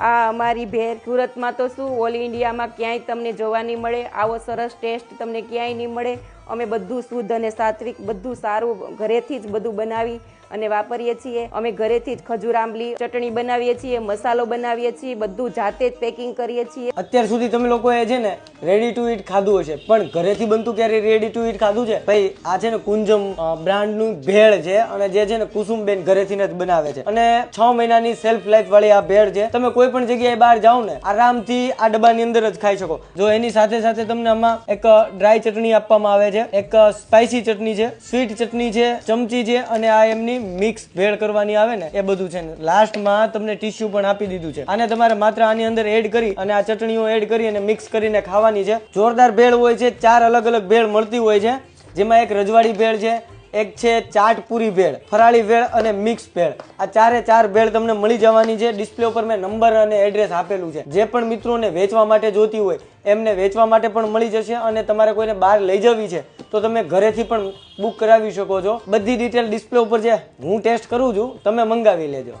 આ અમારી ભેર સુરતમાં તો શું? ઓલ ઇન્ડિયામાં ક્યાંય તમને જોવા નહીં મળે. આવો સરસ ટેસ્ટ તમને ક્યાંય નહીં મળે. અમે બધું શુદ્ધ અને સાત્વિક, બધું સારું ઘરેથી જ બધું બનાવી અને વાપરીએ છીએ. અમે ઘરેથી જ ખજૂર, આંબલી, ચટણી બનાવીએ છીએ, મસાલો બનાવીએ છીએ, બધું જાતે જ પેકિંગ કરીએ છીએ. અત્યાર સુધી તમે લોકોએ છે ને રેડી ટુ ઈટ ખાધું હશે, પણ ઘરેથી બનતું ક્યારે રેડી ટુ ઈટ ખાધું છે? ભાઈ, આ છે ને કુંજમ બ્રાન્ડનું ભેળ છે અને જે છે ને કુસુમબેન ઘરેથી જ બનાવે છે. અને છ મહિનાની સેલ્ફ લાઈફ વાળી આ ભેળ છે. તમે કોઈ પણ જગ્યાએ બહાર જાઓ ને, આરામથી આ ડબ્બાની અંદર જ ખાઈ શકો. જો એની સાથે સાથે તમને આમાં એક ડ્રાય ચટણી આપવામાં આવે છે એક સ્પાઇસી ચટણી છે સ્વીટ ચટણી છે, ચમચી છે અને આ એમની મિક્સ ભેળ કરવાની આવે ને, એ બધું છે ને. લાસ્ટમાં તમને ટીશ્યુ પણ આપી દીધું છે. આને તમારે માત્ર આની અંદર એડ કરી અને આ ચટણીઓ એડ કરી અને મિક્સ કરીને ખાવાની છે. જોરદાર ભેળ હોય છે. ચાર અલગ અલગ ભેળ મળતી હોય છે. જેમાં એક રજવાડી ભેળ છે એક છે ચાટ પૂરી ભેળ ફરાળી ભેળ અને મિક્સ ભેળ આ ચારે ચાર ભેળ તમને મળી જવાની છે. ડિસ્પ્લે ઉપર મેં નંબર અને એડ્રેસ આપેલું છે. જે પણ મિત્રોને વેચવા માટે જોતી હોય, એમને વેચવા માટે પણ મળી જશે અને તમારે કોઈને બહાર લઈ જવી છે, તો તમે ઘરેથી પણ બુક કરાવી શકો છો. બધી ડિટેલ ડિસ્પ્લે ઉપર છે. હું ટેસ્ટ કરું છું. તમે મંગાવી લેજો.